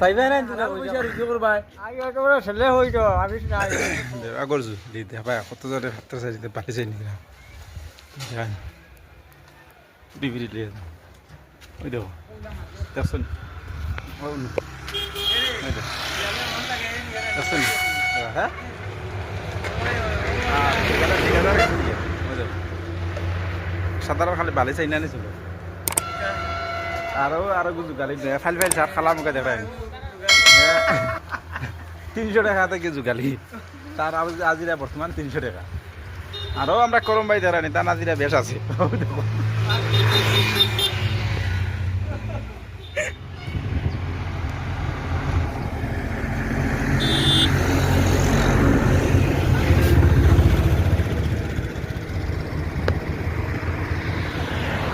পাইবে না তোরা পয়সা রুজু করবা আগে একেবারে ছেলে হইতো আমি নাই আগর দি দেখা কত জোরে হাতটা চাই দিতে পারি চাই নিকি জান। বিবিরি লিয়ে ওই দেখো দেখছেন দেখছেন হ্যাঁ সাধারণ খালি বালি চাই না নিছিল আরও আরও গুজু গালি ফাইল ফাইল চার খালা মুখে দেখায় তিনশো টাকা থেকে জোগালি তার আজ- আজিরা বর্তমান তিনশো টাকা। আরও আমরা করম বাই দাঁড়ানি তার আজিরা বেশ আছে।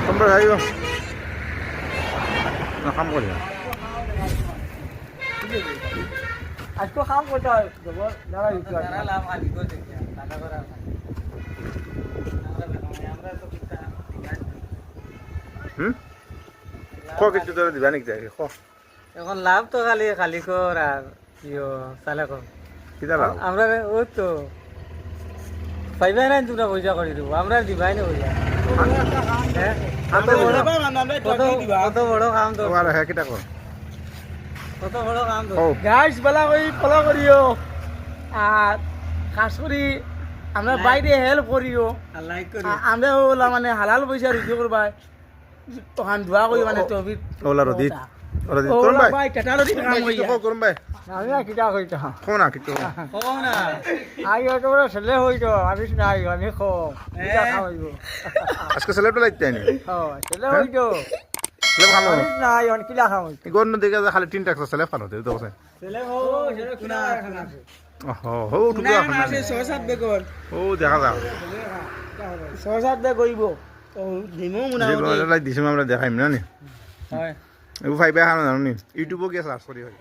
তোমরা কাম করি না আজকে কাম করতে হয় হয় লাভ দেখি টাকা করা আমরা তো কিতা হুম ক কিছু দিবা নাকি তাকে ক এখন লাভ তো খালি খালি কর আর ইয়ো চালে কর কিতা লাভ আমরা ও তো পাইবে না তোরা পয়সা করে দিব আমরা দিবাই না পয়সা হ্যাঁ? কত বড় কাম তো হ্যাঁ কিতা কর কত বড় কাম তো ফলো করিও আর কাজ করি আমরা বাইরে হেল্প করিও। আর লাইক করি আ- আমরা ওলা মানে হালাল পয়সা রুজু করবা তখন দোয়া করি মানে ওলা রদিত ভাই। কাম ভাই। আমি আর কিটা খো না না। ছেলে হইতো আমি নাই আমি খো কিটা। খাওয়াইব আজকে ছেলেটা লাগতে ছেলে হইতো ছেলে ভালো। নাই অন কিলা দিকে যে খালি তিনটা ছেলে ফানো দেবে তো ছেলে হো আছে। ও হো টুকু না আছে ছয় বেগর ও দেখা যা ছয় সাত বে গইব ও দিমু মুনা যেগুলো আমরা দেখাইম না নি হয় এগুলো ফাইবে খানো জানো নি? ইউটিউবও গিয়ে সার্চ করি হয়।